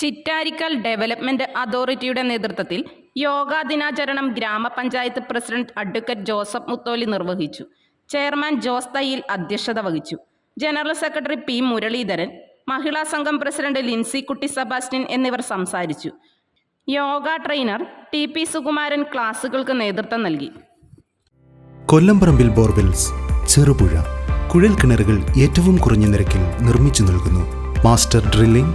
Chittarikkal development അതോറിറ്റിയുടെ നേതൃത്വത്തിൽ യോഗാ ദിനാചരണം ഗ്രാമപഞ്ചായത്ത് പ്രസിഡന്റ് അഡ്വക്കേറ്റ് ജോസഫ് മുത്തോലി നിർവഹിച്ചു. ചെയർമാൻ ജോസ് തയ്യിൽ അധ്യക്ഷത വഹിച്ചു. General secretary P Muraleedharan Mahila Sangham president Lincy Kutty Sebastian എന്നിവർ സംസാരിച്ചു. Yoga trainer T P Sukumaran ക്ലാസുകൾക്ക് നേതൃത്വം നൽകി. കൊല്ലംപറമ്പിൽ ബോർവെൽസ് ചെറുപുഴ കുഴൽ കിണറുകൾ ഏറ്റവും കുറഞ്ഞ നിരക്കിൽ നിർമ്മിച്ചു നൽകുന്നു. Master drilling